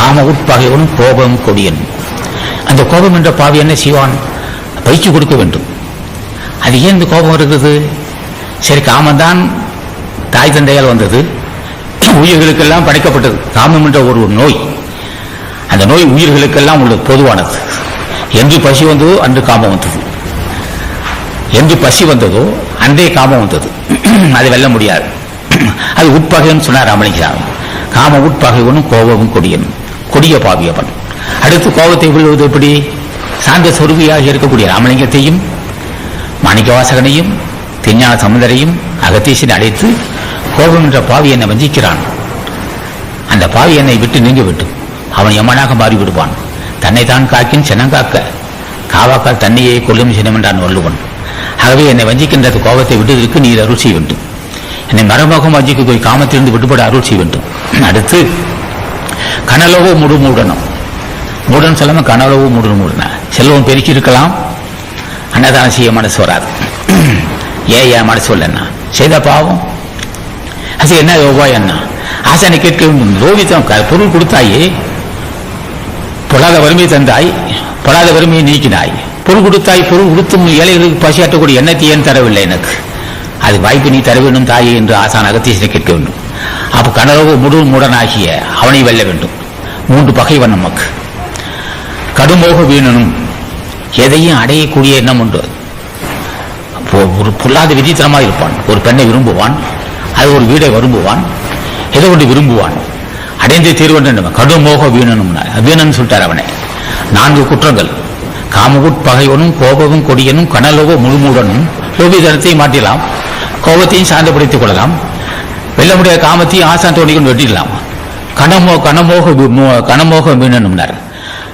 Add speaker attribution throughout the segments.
Speaker 1: காம உட்பகைவனும் கோபம் கொடியன். அந்த கோபம் என்ற பாவி என்ன செய்வான்? பயிற்சி கொடுக்க வேண்டும். அது ஏன் இந்த கோபம் இருக்குது சரி காமந்தான் தாய் தந்தையால் வந்தது. உயிர்களுக்கெல்லாம் படைக்கப்பட்டது. காமம் என்ற ஒரு நோய். அந்த நோய் உயிர்களுக்கெல்லாம் உள்ளது பொதுவானது. என்று பசி வந்ததோ அன்று காமம் வந்தது. என்று பசி வந்ததோ அன்றே காமம் வந்தது. அது வெல்ல முடியாது. அது உட்பகைன்னு சொன்னார் ராமலிங்கிறார் காம உட்பகைவனும் கோபமும் கொடியனும் கொடிய பாவியவன். அடுத்து கோபத்தை கொள்வது எப்படி? சாந்த சொருவியாக இருக்கக்கூடிய ராமலிங்கத்தையும் மாணிக்கவாசகனையும் திருஞான சமுதரையும் அகத்தீசன் அழைத்து கோபம் என்ற பாவி என்னை வஞ்சிக்கிறான். அந்த பாவி என்னை விட்டு நீங்க விட்டு அவன் யமனாக மாறி விடுவான் தான் காக்கின் சினங்காக்க காவாக்கால் தன்னையே கொல்லும் சினம் என்றான் வள்ளுவன். ஆகவே என்னை வஞ்சிக்கின்றது கோபத்தை விடுவதற்கு நீர் அருள் செய்ய வேண்டும். என்னை மரமகம் வஞ்சிக்க போய் காமத்திலிருந்து விடுபட அருள் செய்ய வேண்டும். அடுத்து கனலவோ முடு மூடணும். மூடன் சொல்லாம கனலவோ முடு மூடன. செல்வம் பெருக்கி இருக்கலாம் அன்னதானம் செய்ய மனசு வராது. ஏன் என் மனசு வரலன்னா? செய்த பாவம். அது என்ன உபாயம் என்ன? ஆசானை கேட்க ரோகித்தம் பொருள் கொடுத்தாயே. பொல்லாத வறுமையை தந்தாய். பொல்லாத வறுமையை நீக்கினாய். பொருள் கொடுத்தாய் பொருள் கொடுத்தும் ஏழைகளுக்கு பசியாற்றக்கூடிய எண்ணத்தை ஏன் தரவில்லை எனக்கு? அது வாய்ப்பு நீ தர வேண்டும் தாயே என்று ஆசான் அகத்தீசனை கேட்க வேண்டும். அப்ப கனரவு முழு மூடனாகிய அவனை வெல்ல வேண்டும். மூன்று பகைவன் நமக்கு. கடுமோக வீணனும் எதையும் அடையக்கூடிய எண்ணம் உண்டு. ஒரு பொல்லாத விதித்தனமாக இருப்பான். ஒரு பெண்ணை விரும்புவான். அது ஒரு வீடை விரும்புவான். எதை ஒன்று விரும்புவான்? அடைந்தே தீர்வன் கடுமோக வீணனும் வீணன் சொல்லிட்டார் அவனை. நான்கு குற்றங்கள். காமகுட் பகைவனும் கோபமும் கொடியனும் கனலோக முழுமூடனும் லோபிதனத்தை மாற்றலாம். கோபத்தையும் சாந்தப்படுத்திக் கொள்ளலாம். வெல்ல முடியாத காமத்தையும் ஆசான் தோணிக்கொண்டு வெட்டிடலாமா. கனமோ கனமோக கணமோக வேணும்னார் வீணனும்னார்.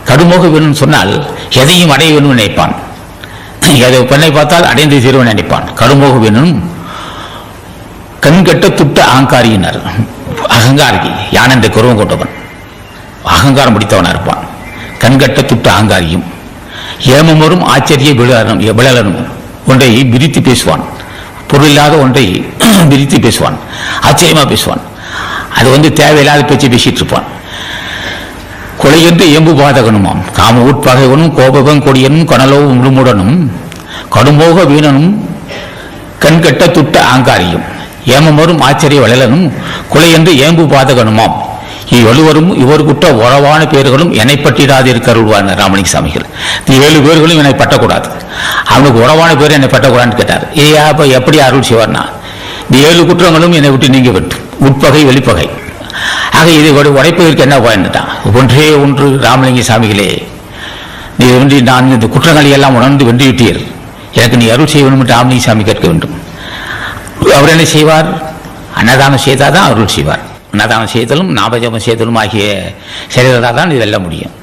Speaker 1: கடுமோக வீணன் சொன்னால் எதையும் அடைய வேணும்னு நினைப்பான். எதை பெண்ணை பார்த்தால் அடைந்து தீர்வன் நினைப்பான். கடுமோக வேணும் கண்கட்ட துட்ட அகங்காரியினர். அகங்காரி யானந்த குருவம் கருவம் கொண்டவன். அகங்காரம் பிடித்தவனா இருப்பான். கண்கட்ட துட்ட அகங்காரியும் ஏமமரும் ஆச்சரிய விழலும் விழலனும் ஒன்றை விரித்து பேசுவான். பொருளில்லாத ஒன்றை விரித்து பேசுவான் ஆச்சரியமாக பேசுவான். அது வந்து தேவையில்லாத பேச்சு பேசிட்டு இருப்பான். கொலை என்று எம்பு பாதகனுமாம் காம உட்பகைவனும் கோபகம் கொடியனும் கனலோவும் முழுமுடனும் கடுமோக வீணனும் கண்கட்ட துட்ட ஆங்காரியும் ஏமமரும் ஆச்சரிய வளலனும் கொலை என்று ஏம்பு பாதகனுமாம். இவ்வளவரும் இவர் உறவான பேர்களும் என்னை பட்டிடாது இருக்கிறார் ராமலிங்க சாமிகள். இந்த ஏழு பேர்களும் என்னை பட்டக்கூடாது அவனுக்கு உறவான பேர் என்னை பட்டக்கூடாதுன்னு கேட்டார். ஏயா அப்ப எப்படி அருள் செய்வார்னா? இந்த ஏழு குற்றங்களும் என்னை விட்டு நீங்க விட்டு. உட்பகை வெளிப்பகை. ஆக இதை உடைப்பதற்கு என்ன பயன்ட்டான் ஒன்றே ஒன்று ராமலிங்க சாமிகளே நீ வென்றி நான் இந்த குற்றங்களை எல்லாம் உணர்ந்து வென்று விட்டீர் எனக்கு நீ அருள் செய்ய வேண்டும் என்று ராமலிங்க சாமி கேட்க வேண்டும். அவர் என்ன செய்வார்? அன்னதானம் செய்தால் தான் அருள் செய்வார். அன்னதானம் செய்தலும் ஞாபகம் செய்தலும் ஆகிய செயல்களால் தான் இது வெல்ல முடியும்.